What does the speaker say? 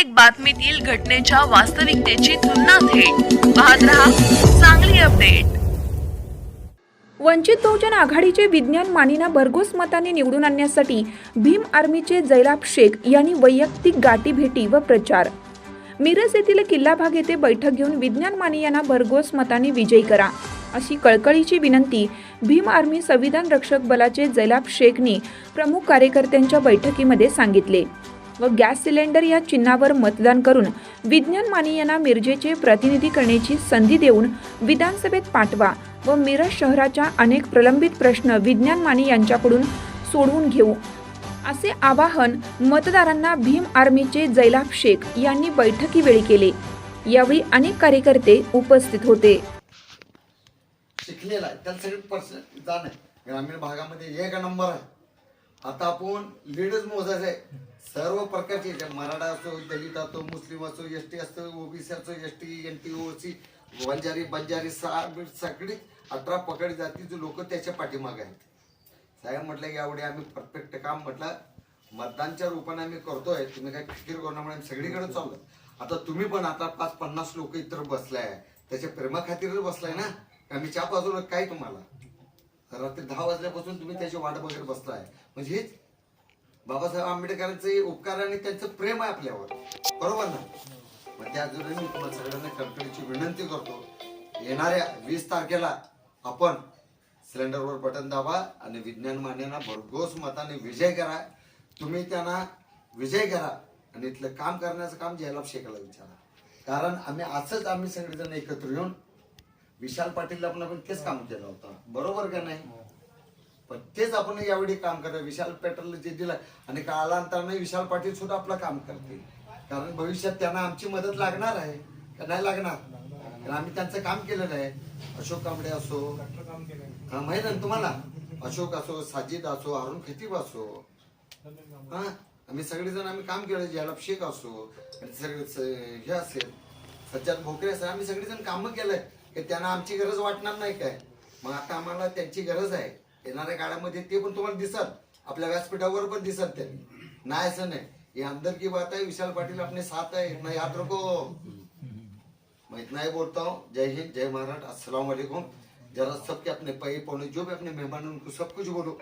प्रत्येक बातमीतील घटनेच्या वास्तविकतेची तुलना थेट. पाहत रहा चांगली अपडेट. वंचित बहुजन आघाडीचे विज्ञान मानिना भरघोस मताने निवडून आणण्यासाठी भीम आर्मीचे जैलाब शेख यांनी वैयक्तिक गाठीभेटी व प्रचार. मिरज येथील किल्ला भाग येथे बैठक घेऊन विज्ञान मानी यांना भरघोस मताने विजयी करा. अशी कळकळीची विनंती भीम आर्मी संविधान रक्षक बलाचे जैलाब शेखने प्रमुख कार्यकर्त्यांच्या बैठकीमध्ये सांगितले. व गॅस सिलेंडर या चिन्हावर मतदान करून विज्ञान माने यांना मिरजेचे प्रतिनिधी करण्याची संधी देऊन विधानसभेत पाठवा व मिरज शहराच्या अनेक प्रलंबित प्रश्न विज्ञान माने यांच्याकडून सोडवून घेऊ. असे आवाहन मतदारांना भीम आर्मीचे जैलाब शेख यांनी बैठकीवेळी केले. यावेळी अनेक कार्यकर्ते उपस्थित होते. शिकलेला आहे. त्याला सगळे पर्सेंट जाण आहे. ग्रामीण भागामध्ये एक नंबर आहे. आता आपण लीडच मोजायचं आहे. सर्व प्रकारचे जे मराठा असो दलित असो मुस्लिम असो एस टी असो ओबीसी असो S T N T O C Banjari Banjari सा सगळी अठरा पकड जातीचे लोक त्याच्या पाठीमागे आहेत. साहेब म्हटलं यावेळी आम्ही परफेक्ट काम म्हटलं मतदानच्या रूपाने आम्ही करतोय. तुम्ही काय फिकीर करणार म्हणून सगळीकडे चाललो आता तुम्ही पण आता पाच पन्नास लोक इतर बसलाय. त्याच्या प्रेमाखातीरच बसलाय ना? आम्ही मी च्या बाजूला काय तुम्हाला? रात्री दहा वाजल्यापासून तुम्ही त्याची वाट बघत बसताय. म्हणजे हेच बाबासाहेब आंबेडकरांचे उपकार आणि त्यांचं प्रेम आहे आपल्यावर. बरोबर ना? मग त्या मी तुम्हाला सगळ्यांना कळकळीची विनंती करतो. येणाऱ्या वीस तारखेला आपण सिलेंडरवर बटन दाबा आणि विज्ञान मान्यांना भरघोस मताने विजय करा. तुम्ही त्यांना विजय करा आणि इथलं काम करण्याचं काम जयलाभ शेखाला विचारा. कारण आम्ही असंच आम्ही सगळेजण एकत्र येऊन विशाल पाटीलला पण आपण तेच काम केलं होतं. बरोबर का नाही? पण तेच आपण यावेळी काम करतो विशाल पेट्रोल जे दिलं आणि कालांतराने विशाल पाटील सुद्धा आपलं काम करतील. कारण भविष्यात त्यांना आमची मदत लागणार आहे. का नाही लागणार? कारण आम्ही त्यांचं काम केलेलं आहे. अशोक कांबडे असो हा माहीत आहे ना तुम्हाला? अशोक असो साजिद असो अरुण खतीब असो. हा आम्ही सगळेजण आम्ही काम केलं. जयलाभ शेख असो आणि सगळे हे असेल सज्जाद भोकरे असेल आम्ही सगळेजण कामं केलंय. की त्यांना आमची गरज वाटणार नाही काय? मग आता आम्हाला त्यांची गरज आहे. येणाऱ्या काळामध्ये ते पण तुम्हाला दिसत आपल्या व्यासपीठावर पण दिसत त्यांनी नाही असं नाही. ये अंदर की बात है विशाल पाटील अपने साथ है इतना याद रखो मैं इतना ही बोलता. हूँ जय हिंद जय महाराष्ट्र. अस्सलाम वालेकुम जरा सबके अपने पै पौने जो भी अपने मेहमान उनको सब कुछ बोलो.